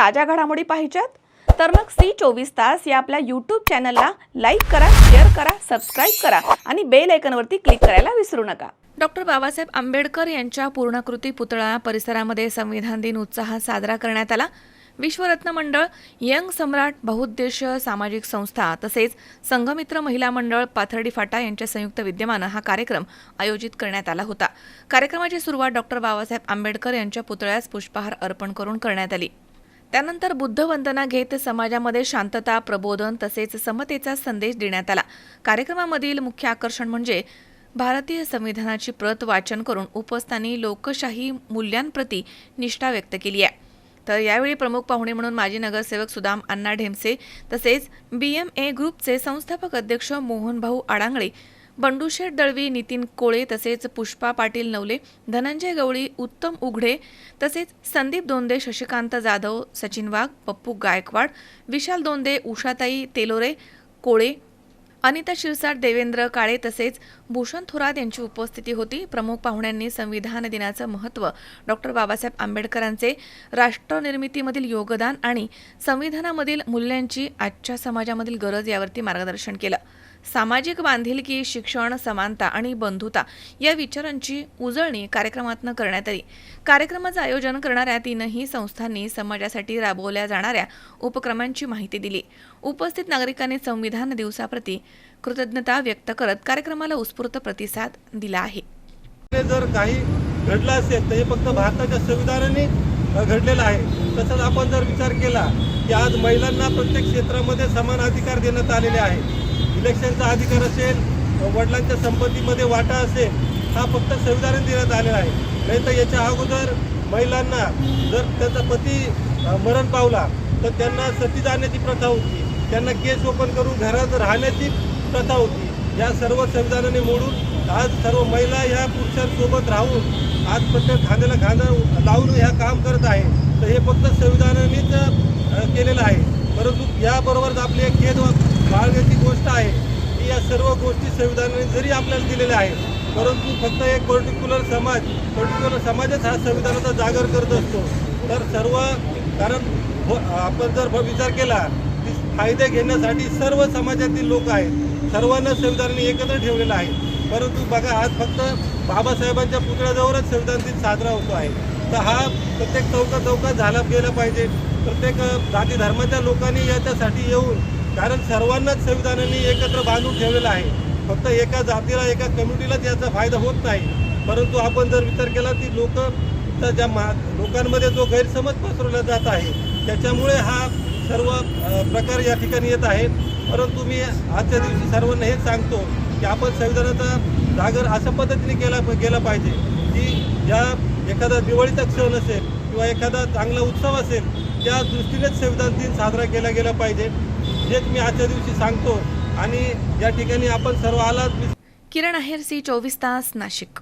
ताज्या घडामोडी पाहिजेत? तर मग सी चोवीस तास या आपल्या यूट्यूब चॅनलला लाईक करा शेअर करा सबस्क्राईब करा आणि बेल आयकनवरती क्लिक करायला विसरू नका. डॉक्टर बाबासाहेब आंबेडकर यांच्या पूर्णाकृती पुतळा परिसरामध्ये संविधान दिन उत्साहात साजरा करण्यात आला. विश्वरत्न मंडळ यंग सम्राट बहुउद्देशीय सामाजिक संस्था तसेच संघमित्र महिला मंडळ पाथर्डी फाटा यांच्या संयुक्त विद्यमानं हा कार्यक्रम आयोजित करण्यात आला होता. कार्यक्रमाची सुरुवात डॉक्टर बाबासाहेब आंबेडकर यांच्या पुतळ्यास पुष्पहार अर्पण करून करण्यात आली. त्यानंतर बुद्ध वंदना घेत समाजामध्ये शांतता प्रबोधन तसेच समतेचा संदेश देण्यात आला. कार्यक्रमामधील मुख्य आकर्षण म्हणजे भारतीय संविधानाची प्रत वाचन करून उपस्थानी लोकशाही मूल्यांप्रती निष्ठा व्यक्त केली आहे. तर यावेळी प्रमुख पाहुणे म्हणून माजी नगरसेवक सुदाम अण्णा ढेमसे तसेच बी एम ए ग्रुपचे संस्थापक अध्यक्ष मोहनभाऊ आडांगळे बंडूशेठ दळवी नितीन कोळे तसेच पुष्पा पाटील नवले धनंजय गवळी उत्तम उघडे तसेच संदीप दोंदे शशिकांत जाधव सचिन वाघ पप्पू गायकवाड विशाल दोंदे उषाताई तेलोरे कोळे अनिता शिरसाट देवेंद्र काळे तसेच भूषण थोरात यांची उपस्थिती होती. प्रमुख पाहुण्यांनी संविधान दिनाचं महत्त्व डॉक्टर बाबासाहेब आंबेडकरांचे राष्ट्रनिर्मितीमधील योगदान आणि संविधानामधील मूल्यांची आजच्या समाजामधील गरज यावरती मार्गदर्शन केलं. सामाजिक बांधिलकी शिक्षण समानता आणि बंधुता या विचारांची उजळणी कार्यक्रमातनं करण्यात आली. कार्यक्रमाचं आयोजन करणाऱ्या तीनही संस्थांनी समाजासाठी राबवल्या जाणाऱ्या उपक्रमांची माहिती दिली. उपस्थित नागरिकांनी संविधान दिवसाप्रती कृतज्ञता व्यक्त करत कार्यक्रमाला उत्स्फूर्त प्रतिसाद दिला आहे. जर काही घडलं असेल तर हे फक्त भारताच्या संविधानाने घडलेलं आहे. तसंच आपण जर विचार केला की आज महिलांना प्रत्येक क्षेत्रामध्ये समान अधिकार देण्यात आलेले आहे इलेक्शनचा अधिकार असेल वडिलांच्या संपत्तीमध्ये वाटा असेल हा फक्त संविधानाने देण्यात आलेला आहे. नाही तर याच्या अगोदर महिलांना जर त्याचा पती मरण पावला तर त्यांना सती जाण्याची प्रथा होती. त्यांना केस ओपन करून घरात राहण्याची प्रथा होती. या सर्व संविधानाने मोडून आज सर्व महिला या पुरुषांसोबत राहून आज प्रत्येक खांद्याला खांदा लावून ह्या काम करत आहे. तर हे फक्त संविधानानेच केलेलं आहे. परंतु याबरोबरच आपले एक खेद बाळगण्याची गोष्ट आहे. की या सर्व गोष्टी संविधानाने जरी आपल्याला दिलेल्या आहे परंतु फक्त एक पर्टिक्युलर समाज पर्टिक्युलर समाजच हा संविधानाचा जागर करत असतो. तर सर्व कारण आपण जर भ- विचार केला की फायदे घेण्यासाठी सर्व समाजातील लोक आहेत. सर्वांना संविधानाने एकत्र ठेवलेलं आहे. परंतु बघा आज फक्त बाबासाहेबांच्या पुतळ्याजवळच संविधान दिन साजरा होतो आहे. तर हा प्रत्येक चौका चौकात झाला गेला पाहिजे. प्रत्येक जाती धर्माच्या लोकांनी याच्यासाठी येऊन कारण सर्वांनाच संविधानाने एकत्र बांधून ठेवलेलं आहे. फक्त एका जातीला एका कम्युनिटीलाच याचा फायदा होत नाही. परंतु आपण जर विचार केला की लोक तर ज्या मा लोकांमध्ये जो गैरसमज पसरवला जात आहे त्याच्यामुळे हा सर्व प्रकार या ठिकाणी येत आहे परंतु मी आजच्या दिवशी सर्वांना हेच सांगतो की आपण संविधानाचा जागर अशा पद्धतीने केला गेला पाहिजे की ज्या एखादा दिवाळीचा क्षण असेल किंवा एखादा चांगला उत्सव असेल त्या दृष्टीनेच संविधान दिन साजरा केला गेला पाहिजे. हेच मी आजच्या दिवशी सांगतो. आणि या ठिकाणी आपण सर्व आलात. किरण आहेर सी चोवीस तास नाशिक.